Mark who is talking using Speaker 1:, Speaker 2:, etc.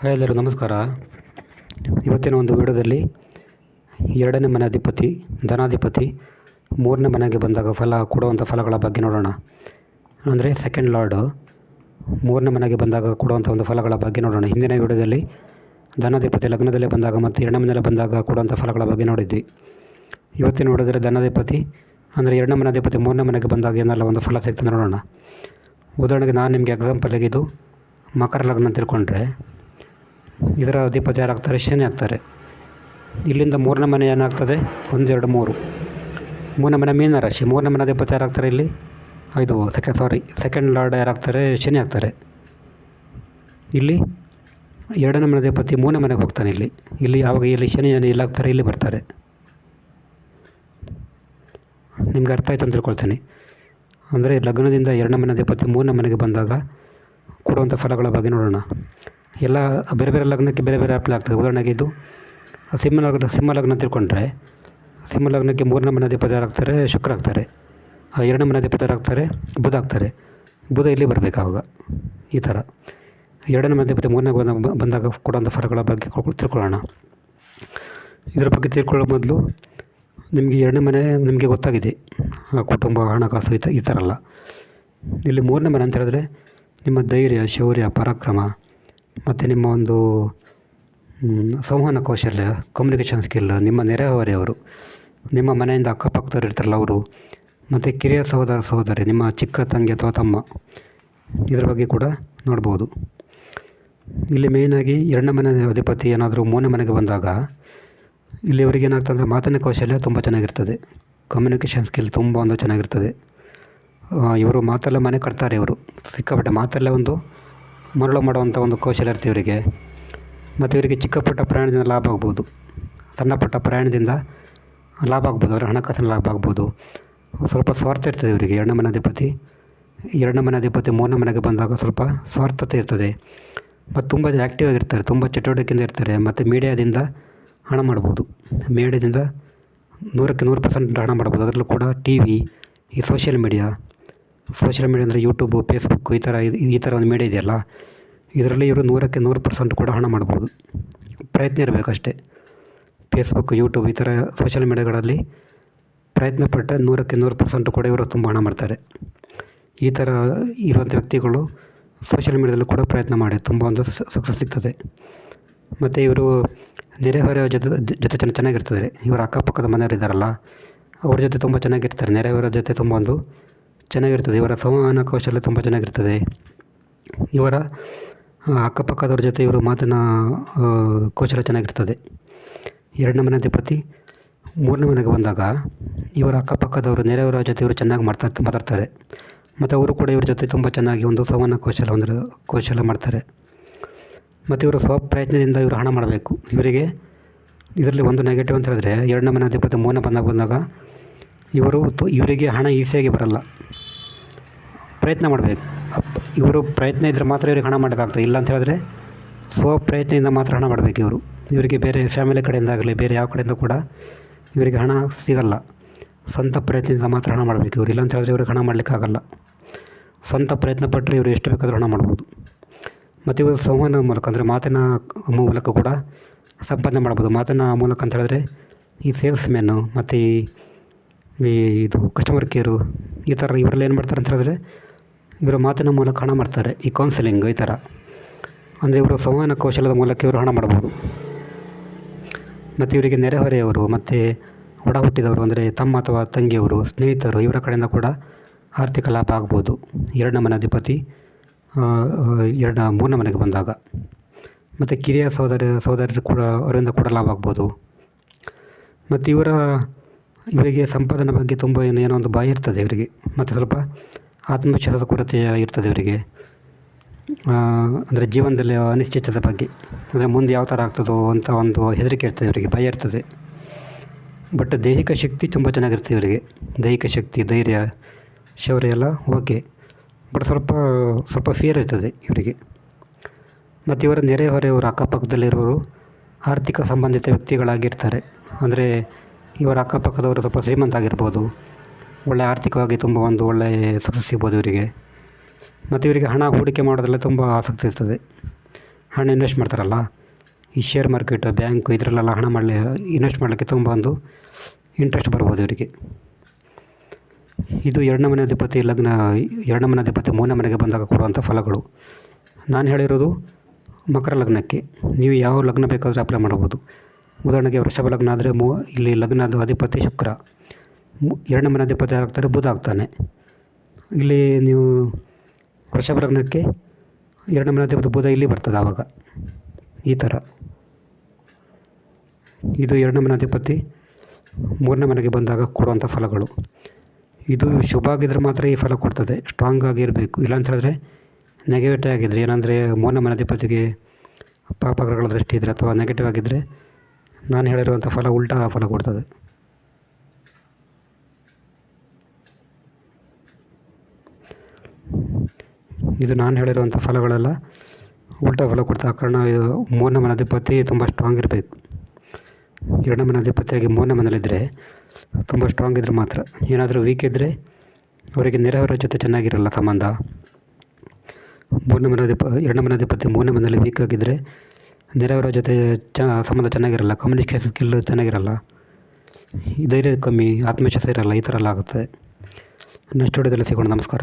Speaker 1: Hi ಎಲ್ಲರೂ, ನಮಸ್ಕಾರ. ಇವತ್ತಿನ ಒಂದು ವಿಡಿಯೋದಲ್ಲಿ ಎರಡನೇ ಮನೆ ಅಧಿಪತಿ ಧನಾಧಿಪತಿ, ಮೂರನೇ ಮನೆಗೆ ಬಂದಾಗ ಫಲ ಕೊಡುವಂಥ ಫಲಗಳ ಬಗ್ಗೆ ನೋಡೋಣ. ಅಂದರೆ ಸೆಕೆಂಡ್ ಲಾರ್ಡು ಮೂರನೇ ಮನೆಗೆ ಬಂದಾಗ ಕೊಡುವಂಥ ಒಂದು ಫಲಗಳ ಬಗ್ಗೆ ನೋಡೋಣ. ಹಿಂದಿನ ವಿಡಿಯೋದಲ್ಲಿ ಧನಾಧಿಪತಿ ಲಗ್ನದಲ್ಲೇ ಬಂದಾಗ ಮತ್ತು ಎರಡನೇ ಮನೆಯಲ್ಲಿ ಬಂದಾಗ ಕೊಡುವಂಥ ಫಲಗಳ ಬಗ್ಗೆ ನೋಡಿದ್ವಿ. ಇವತ್ತಿನ ನೋಡಿದರೆ ಧನಾಧಿಪತಿ, ಅಂದರೆ ಎರಡನೇ ಮನೆ ಅಧಿಪತಿ ಮೂರನೇ ಮನೆಗೆ ಬಂದಾಗ ಏನಲ್ಲ ಒಂದು ಫಲ ಸಿಗ್ತದೆ ನೋಡೋಣ. ಉದಾಹರಣೆಗೆ ನಾನು ನಿಮಗೆ ಎಕ್ಸಾಂಪಲ್ ಇದು ಮಕರ ಲಗ್ನ ತಿಳ್ಕೊಂಡ್ರೆ ಇದರ ಅಧಿಪತಿ ಯಾರಾಗ್ತಾರೆ ಶನಿ ಆಗ್ತಾರೆ. ಇಲ್ಲಿಂದ ಮೂರನೇ ಮನೆ ಏನಾಗ್ತದೆ? ಒಂದೆರಡು ಮೂರು. ಮೂರನೇ ಮನೆ ಮೀನ ರಾಶಿ. ಮೂರನೇ ಮನೆ ಅಧಿಪತಿ ಯಾರಾಗ್ತಾರೆ ಇಲ್ಲಿ? ಇದು ಸೆಕೆಂಡ್ ಸಾರಿ ಸೆಕೆಂಡ್ ಲಾರ್ಡ್ ಯಾರಾಗ್ತಾರೆ ಶನಿ ಆಗ್ತಾರೆ. ಇಲ್ಲಿ ಎರಡನೇ ಮನೆ ಅಧಿಪತಿ ಮೂರನೇ ಮನೆಗೆ ಹೋಗ್ತಾನೆ ಇಲ್ಲಿ. ಇಲ್ಲಿ ಯಾವಾಗ ಇಲ್ಲಿ ಶನಿ ಎಲ್ಲಾಗ್ತಾರೆ ಇಲ್ಲಿ ಬರ್ತಾರೆ. ನಿಮ್ಗೆ ಅರ್ಥ ಆಯ್ತು ಅಂತ ತಿಳ್ಕೊಳ್ತೀನಿ. ಅಂದರೆ ಲಗ್ನದಿಂದ ಎರಡನೇ ಮನೆ ಅಧಿಪತಿ ಮೂರನೇ ಮನೆಗೆ ಬಂದಾಗ ಕೊಡುವಂಥ ಫಲಗಳ ಬಗ್ಗೆ ನೋಡೋಣ. ಎಲ್ಲ ಬೇರೆ ಬೇರೆ ಲಗ್ನಕ್ಕೆ ಬೇರೆ ಬೇರೆ ಅಪ್ಲೈ ಆಗ್ತದೆ ಉದಾಹರಣೆಗೆ ಇದು ಸಿಂಹ ಲಗ್ನ ಸಿಂಹ ಲಗ್ನ ತಿಳ್ಕೊಂಡ್ರೆ ಸಿಂಹ ಲಗ್ನಕ್ಕೆ ಮೂರನೇ ಮನೆ ಅಧಿಪತಿ ಆಗ್ತಾರೆ, ಶುಕ್ರ ಆಗ್ತಾರೆ. ಎರಡನೇ ಮನೆ ಅಧಿಪತಿ ಆಗ್ತಾರೆ? ಬುಧ ಆಗ್ತಾರೆ. ಬುಧ ಇಲ್ಲಿ ಬರಬೇಕು ಆವಾಗ. ಈ ಥರ ಎರಡನೇ ಮನೆ ಅಧಿಪತಿ ಮೂರನೇ ಬಂದ, ಬಂದಾಗ ಕೊಡೋಂಥ ಫಲಗಳ ಬಗ್ಗೆ ತಿಳ್ಕೊಳ್ಳೋಣ. ಇದರ ಬಗ್ಗೆ ತಿಳ್ಕೊಳ್ಳೋ ಮೊದಲು ನಿಮಗೆ ಎರಡನೇ ಮನೆ ನಿಮಗೆ ಗೊತ್ತಾಗಿದೆ. ಕುಟುಂಬ, ಹಣಕಾಸು ಈ ಥರ ಈ ಥರ ಅಲ್ಲ ಇಲ್ಲಿ ಮೂರನೇ ಮನೆ ಅಂತ ಹೇಳಿದ್ರೆ ನಿಮ್ಮ ಧೈರ್ಯ, ಶೌರ್ಯ, ಪರಾಕ್ರಮ ಮತ್ತು ನಿಮ್ಮ ಒಂದು ಸಂವಹನ ಕೌಶಲ್ಯ ಕಮ್ಯುನಿಕೇಷನ್ ಸ್ಕಿಲ್ ನಿಮ್ಮ ನೆರೆಹೊರೆಯವರು ನಿಮ್ಮ ಮನೆಯಿಂದ ಅಕ್ಕಪಕ್ಕದವ್ರು ಇರ್ತಾರಲ್ಲ ಅವರು, ಮತ್ತು ಕಿರಿಯ ಸಹೋದರ ಸಹೋದರಿ, ನಿಮ್ಮ ಚಿಕ್ಕ ತಂಗಿ ಅಥವಾ ತಮ್ಮ, ಇದರ ಬಗ್ಗೆ ಕೂಡ ನೋಡ್ಬೋದು. ಇಲ್ಲಿ ಮೇಯ್ನಾಗಿ ಎರಡನೇ ಮನೆ ಅಧಿಪತಿ ಏನಾದರೂ ಮೂರನೇ ಮನೆಗೆ ಬಂದಾಗ, ಇಲ್ಲಿ ಅವರಿಗೆ ಏನಾಗ್ತದೆ ಅಂದರೆ ಮಾತಿನ ಕೌಶಲ್ಯ ತುಂಬ ಚೆನ್ನಾಗಿರ್ತದೆ. ಕಮ್ಯುನಿಕೇಷನ್ ಸ್ಕಿಲ್ ತುಂಬ ಒಂದು ಚೆನ್ನಾಗಿರ್ತದೆ. ಇವರು ಮಾತೆಲ್ಲ ಮನೆ ಕಟ್ತಾರೆ ಇವರು. ಸಿಕ್ಕಾಪಟ್ಟೆ ಮಾತೆಲ್ಲ ಒಂದು ಮರಳು ಮಾಡುವಂಥ ಒಂದು ಕೌಶಲ್ಯ ಇರುತ್ತೆ ಇವರಿಗೆ. ಮತ್ತು ಇವರಿಗೆ ಚಿಕ್ಕ ಪುಟ್ಟ ಪ್ರಯಾಣದಿಂದ ಲಾಭ ಆಗ್ಬೋದು. ಸಣ್ಣ ಪುಟ್ಟ ಪ್ರಯಾಣದಿಂದ ಲಾಭ ಆಗ್ಬೋದು. ಅಂದರೆ ಹಣಕಾಸಿನ ಲಾಭ ಆಗ್ಬೋದು. ಸ್ವಲ್ಪ ಸ್ವಾರ್ಥ ಇರ್ತದೆ ಇವರಿಗೆ. ಎರಡನೇ ಮನೆ ಅಧಿಪತಿ ಎರಡನೇ ಮನೆ ಅಧಿಪತಿ ಮೂರನೇ ಮನೆಗೆ ಬಂದಾಗ ಸ್ವಲ್ಪ ಸ್ವಾರ್ಥತೆ ಇರ್ತದೆ. ಮತ್ತು ತುಂಬ ಆ್ಯಕ್ಟಿವ್ ಆಗಿರ್ತಾರೆ. ತುಂಬ ಚಟುವಟಿಕೆಯಿಂದ ಇರ್ತಾರೆ. ಮತ್ತು ಮೀಡಿಯಾದಿಂದ ಹಣ ಮಾಡ್ಬೋದು. ಮೀಡಿಯಾದಿಂದ ನೂರಕ್ಕೆ ನೂರು ಪರ್ಸೆಂಟ್ ಹಣ ಮಾಡ್ಬೋದು. ಅದರಲ್ಲೂ ಕೂಡ ಟಿ ವಿ ಈ ಸೋಷಿಯಲ್ ಮೀಡಿಯಾ ಸೋಷಿಯಲ್ ಮೀಡಿಯಾ ಅಂದರೆ ಯೂಟ್ಯೂಬು ಫೇಸ್ಬುಕ್ಕು ಈ ಥರ ಈ ಥರ ಒಂದು ಮೀಡಿಯಾ ಇದೆಯಲ್ಲ, ಇದರಲ್ಲಿ ಇವರು ನೂರಕ್ಕೆ ನೂರು ಪರ್ಸೆಂಟ್ ಕೂಡ ಹಣ ಮಾಡ್ಬೋದು. ಪ್ರಯತ್ನ ಇರಬೇಕಷ್ಟೇ ಫೇಸ್ಬುಕ್, ಯೂಟ್ಯೂಬ್ ಈ ಥರ ಸೋಷಿಯಲ್ ಮೀಡಿಯಾಗಳಲ್ಲಿ ಪ್ರಯತ್ನ ಪಟ್ಟರೆ ನೂರಕ್ಕೆ ನೂರು ಪರ್ಸೆಂಟ್ ಕೂಡ ಇವರು ತುಂಬ ಹಣ ಮಾಡ್ತಾರೆ. ಈ ಥರ ಇರುವಂಥ ವ್ಯಕ್ತಿಗಳು ಸೋಷಿಯಲ್ ಮೀಡಿಯಾದಲ್ಲೂ ಕೂಡ ಪ್ರಯತ್ನ ಮಾಡಿ ತುಂಬ ಒಂದು ಸಕ್ಸಸ್ ಸಿಗ್ತದೆ. ಮತ್ತು ಇವರು ನೆರೆಹೊರೆಯ ಜೊತೆ ಜೊತೆ ಚೆನ್ನ ಚೆನ್ನಾಗಿರ್ತದೆ ಇವರ ಅಕ್ಕಪಕ್ಕದ ಮನೆಯವರು ಇದ್ದಾರಲ್ಲ, ಅವ್ರ ಜೊತೆ ತುಂಬ ಚೆನ್ನಾಗಿರ್ತಾರೆ. ನೆರೆಹೊರೆಯ ಜೊತೆ ತುಂಬ ಒಂದು ಚೆನ್ನಾಗಿರ್ತದೆ. ಇವರ ಸಂವಹನ ಕೌಶಲ್ಯ ತುಂಬ ಚೆನ್ನಾಗಿರ್ತದೆ. ಇವರ ಅಕ್ಕಪಕ್ಕದವ್ರ ಜೊತೆ ಇವರು ಮಾತಿನ ಕೌಶಲ್ಯ ಚೆನ್ನಾಗಿರ್ತದೆ. ಎರಡನೇ ಮನೆ ಅಧಿಪತಿ ಮೂರನೇ ಮನೆಗೆ ಬಂದಾಗ ಇವರ ಅಕ್ಕಪಕ್ಕದವರು, ನೆರೆಯವರ ಜೊತೆ ಇವರು ಚೆನ್ನಾಗಿ ಮಾತಾ ಮಾತಾಡ್ತಾರೆ. ಮತ್ತು ಅವರು ಕೂಡ ಇವ್ರ ಜೊತೆ ತುಂಬ ಚೆನ್ನಾಗಿ ಒಂದು ಸಂವಹನ ಕೌಶಲ್ಯ ಒಂದು, ಕೌಶಲ್ಯ ಮಾಡ್ತಾರೆ. ಮತ್ತು ಇವರು ಸ್ವಪ್ರಯತ್ನದಿಂದ ಇವರು ಹಣ ಮಾಡಬೇಕು. ಇವರಿಗೆ ಇದರಲ್ಲಿ ಒಂದು ನೆಗೆಟಿವ್ ಅಂತ ಹೇಳಿದ್ರೆ ಎರಡನೇ ಮನೆ ಅಧಿಪತಿ ಮೂರನೇ ಬಂದಾಗ ಬಂದಾಗ ಇವರು ಇವರಿಗೆ ಹಣ ಈಸಿಯಾಗಿ ಬರಲ್ಲ. ಪ್ರಯತ್ನ ಮಾಡಬೇಕು. ಇವರು ಪ್ರಯತ್ನ ಇದ್ದರೆ ಮಾತ್ರ ಇವರಿಗೆ ಹಣ ಮಾಡೋಕ್ಕಾಗ್ತದೆ ಇಲ್ಲ ಅಂತ ಹೇಳಿದ್ರೆ ಸ್ವಪ್ರಯತ್ನದಿಂದ ಮಾತ್ರ ಹಣ ಮಾಡಬೇಕು ಇವರು. ಇವರಿಗೆ ಬೇರೆ ಫ್ಯಾಮಿಲಿ ಕಡೆಯಿಂದ ಆಗಲಿ, ಬೇರೆ ಯಾವ ಕಡೆಯಿಂದ ಕೂಡ ಇವರಿಗೆ ಹಣ ಸಿಗಲ್ಲ. ಸ್ವಂತ ಪ್ರಯತ್ನದಿಂದ ಮಾತ್ರ ಹಣ ಮಾಡಬೇಕು ಇವರು. ಇಲ್ಲ ಅಂತ ಹೇಳಿದ್ರೆ ಇವ್ರಿಗೆ ಹಣ ಮಾಡಲಿಕ್ಕಾಗಲ್ಲ ಸ್ವಂತ ಪ್ರಯತ್ನ ಪಟ್ಟರೆ ಇವರು ಎಷ್ಟು ಬೇಕಾದರೂ ಹಣ ಮಾಡ್ಬೋದು. ಮತ್ತು ಇವರು ಸಂವಹನ ಮೂಲಕ ಅಂದರೆ ಮಾತಿನ ಮೂಲಕ ಕೂಡ ಸಂಪಾದನೆ ಮಾಡ್ಬೋದು. ಮಾತಿನ ಮೂಲಕ ಅಂತ ಹೇಳಿದ್ರೆ ಈ ಸೇಲ್ಸ್ ಮ್ಯಾನು ಮತ್ತು ಈ ಈ ಇದು ಕಸ್ಟಮರ್ ಕೇರು ಈ ಥರ ಇವರೆಲ್ಲ ಏನು ಮಾಡ್ತಾರೆ ಅಂತ ಹೇಳಿದ್ರೆ ಇವರ ಮಾತಿನ ಮೂಲಕ ಹಣ ಮಾಡ್ತಾರೆ. ಈ ಕೌನ್ಸಿಲಿಂಗ್ ಈ ಥರ ಅಂದರೆ ಇವರು ಸಂವಹನ ಕೌಶಲದ ಮೂಲಕ ಇವರು ಹಣ ಮಾಡ್ಬೋದು. ಮತ್ತು ಇವರಿಗೆ ನೆರೆಹೊರೆಯವರು, ಮತ್ತು ಒಡ ಹುಟ್ಟಿದವರು, ಅಂದರೆ ತಮ್ಮ ಅಥವಾ ತಂಗಿಯವರು, ಸ್ನೇಹಿತರು ಇವರ ಕಡೆಯಿಂದ ಕೂಡ ಆರ್ಥಿಕ ಲಾಭ ಆಗ್ಬೋದು. ಎರಡನೇ ಮನೆ ಅಧಿಪತಿ ಎರಡನೇ ಮೂರನೇ ಮನೆಗೆ ಬಂದಾಗ. ಮತ್ತು ಕಿರಿಯ ಸಹೋದರ, ಸಹೋದರರು ಕೂಡ ಅವರಿಂದ ಕೂಡ ಲಾಭ ಆಗ್ಬೋದು. ಮತ್ತು ಇವರ ಇವರಿಗೆ ಸಂಪಾದನೆ ಬಗ್ಗೆ ತುಂಬ ಏನು, ಏನೋ ಒಂದು ಭಯ ಇರ್ತದೆ ಇವರಿಗೆ. ಮತ್ತು ಸ್ವಲ್ಪ ಆತ್ಮವಿಶ್ವಾಸದ ಕೊರತೆ ಇರ್ತದೆ ಇವರಿಗೆ. ಅಂದರೆ ಜೀವನದಲ್ಲಿ ಅನಿಶ್ಚಿತದ ಬಗ್ಗೆ. ಅಂದರೆ ಮುಂದೆ ಯಾವ ಥರ ಆಗ್ತದೋ ಅಂತ ಒಂದು ಹೆದರಿಕೆ ಇರ್ತದೆ ಇವರಿಗೆ, ಭಯ ಇರ್ತದೆ. ಬಟ್ ದೈಹಿಕ ಶಕ್ತಿ ತುಂಬ ಚೆನ್ನಾಗಿರ್ತದೆ ಇವರಿಗೆ. ದೈಹಿಕ ಶಕ್ತಿ, ಧೈರ್ಯ, ಶೌರ್ಯ ಎಲ್ಲ ಓಕೆ ಬಟ್ ಸ್ವಲ್ಪ ಸ್ವಲ್ಪ ಫಿಯರ್ ಇರ್ತದೆ ಇವರಿಗೆ. ಮತ್ತು ಇವರ ನೆರೆಹೊರೆಯವರು ಅಕ್ಕಪಕ್ಕದಲ್ಲಿರೋರು ಆರ್ಥಿಕ ಸಂಬಂಧಿತ ವ್ಯಕ್ತಿಗಳಾಗಿರ್ತಾರೆ. ಅಂದರೆ ಇವರ ಅಕ್ಕಪಕ್ಕದವರು ಸ್ವಲ್ಪ ಶ್ರೀಮಂತ ಆಗಿರ್ಬೋದು. ಒಳ್ಳೆ ಆರ್ಥಿಕವಾಗಿ ತುಂಬ ಒಂದು ಒಳ್ಳೆಯ ಸಕ್ಸಸ್ ಸಿಗ್ಬೋದು ಇವರಿಗೆ. ಮತ್ತು ಇವರಿಗೆ ಹಣ ಹೂಡಿಕೆ ಮಾಡೋದ್ರಲ್ಲಿ ತುಂಬ ಆಸಕ್ತಿ ಇರ್ತದೆ. ಹಣ ಇನ್ವೆಸ್ಟ್ ಮಾಡ್ತಾರಲ್ಲ, ಈ ಶೇರ್ ಮಾರ್ಕೆಟು ಬ್ಯಾಂಕು ಇದರಲ್ಲೆಲ್ಲ ಹಣ ಮಾಡಲಿ ಇನ್ವೆಸ್ಟ್ ಮಾಡಲಿಕ್ಕೆ ತುಂಬ ಒಂದು ಇಂಟ್ರೆಸ್ಟ್ ಬರ್ಬೋದು ಇವರಿಗೆ. ಇದು ಎರಡನೇ ಮನೆ ಅಧಿಪತಿ ಲಗ್ನ, ಎರಡನೇ ಮನೆ ಅಧಿಪತಿ ಮೂರನೇ ಮನೆಗೆ ಬಂದಾಗ ಕೊಡುವಂಥ ಫಲಗಳು. ನಾನು ಹೇಳಿರೋದು ಮಕರ ಲಗ್ನಕ್ಕೆ. ನೀವು ಯಾವ ಲಗ್ನ ಬೇಕಾದರೂ ಅಪ್ಲೈ ಮಾಡ್ಬೋದು. ಉದಾಹರಣೆಗೆ ವೃಷಭ ಲಗ್ನ ಆದರೆ ಮೂ, ಇಲ್ಲಿ ಲಗ್ನದ ಅಧಿಪತಿ ಶುಕ್ರ. ಎರಡನೇ ಮನೆ ಅಧಿಪತಿ ಆಗ್ತಾರೆ ಬುಧ ಆಗ್ತಾನೆ. ಇಲ್ಲಿ ನೀವು ವೃಷಭ ಲಗ್ನಕ್ಕೆ ಎರಡನೇ ಮನೆ ಅಧಿಪತಿ ಬುಧ ಇಲ್ಲಿ ಬರ್ತದೆ ಆವಾಗ. ಈ ಥರ ಇದು ಎರಡನೇ ಮನೆ ಅಧಿಪತಿ ಮೂರನೇ ಮನೆಗೆ ಬಂದಾಗ ಕೊಡುವಂಥ ಫಲಗಳು. ಇದು ಶುಭ ಆಗಿದ್ರೆ ಮಾತ್ರ ಈ ಫಲ ಕೊಡ್ತದೆ. ಸ್ಟ್ರಾಂಗ್ ಆಗಿರಬೇಕು ಇಲ್ಲಾಂತ ಹೇಳಿದ್ರೆ ನೆಗೆಟಿವ್ ಆಗಿದ್ರೆ, ಏನಂದರೆ ಮೂರನೇ ಮನೆ ಅಧಿಪತಿಗೆ ಪಾಪಗ್ರಹಗಳ ದೃಷ್ಟಿ ಇದ್ದರೆ ಅಥವಾ ನೆಗೆಟಿವ್ ಆಗಿದ್ದರೆ ನಾನು ಹೇಳಿರುವಂಥ ಫಲ ಉಲ್ಟಾ ಫಲ ಕೊಡ್ತದೆ. ಇದು ನಾನು ಹೇಳಿರುವಂಥ ಫಲಗಳೆಲ್ಲ. ಉಲ್ಟಾ ಫಲ ಕೊಡ್ತಾ ಕಾರಣ ಮೂರನೇ ಮನೆ ಅಧಿಪತಿ ತುಂಬ ಸ್ಟ್ರಾಂಗ್ ಇರಬೇಕು. ಎರಡನೇ ಮನೆ ಅಧಿಪತಿಯಾಗಿ ಮೂರನೇ ಮನೇಲಿದ್ದರೆ ತುಂಬ ಸ್ಟ್ರಾಂಗ್ ಇದ್ದರೆ ಮಾತ್ರ. ಏನಾದರೂ ವೀಕ್ ಇದ್ದರೆ ಅವರಿಗೆ ನೆರೆಹೊರ ಜೊತೆ ಚೆನ್ನಾಗಿರಲ್ಲ ಸಂಬಂಧ. ಮೂರನೇ ಮನೆ ಅಧಿಪ ಎರಡನೇ ಮನೆ ಅಧಿಪತಿ ಮೂರನೇ ಮನೇಲಿ ವೀಕ್ ಆಗಿದ್ದರೆ ನೆರೆಯವರ ಜೊತೆ ಚ, ಸಂಬಂಧ ಚೆನ್ನಾಗಿರಲ್ಲ ಕಮ್ಯುನಿಕೇಷನ್ ಸ್ಕಿಲ್ ಚೆನ್ನಾಗಿರಲ್ಲ, ಧೈರ್ಯ ಕಮ್ಮಿ, ಆತ್ಮವಿಶ್ವಾಸ ಇರಲ್ಲ, ಈ ಥರ ಎಲ್ಲ ಆಗುತ್ತೆ. ನೆಕ್ಸ್ಟ್ ವಿಡಿಯೋದಲ್ಲಿ ಸಿಗೋಣ, ನಮಸ್ಕಾರ.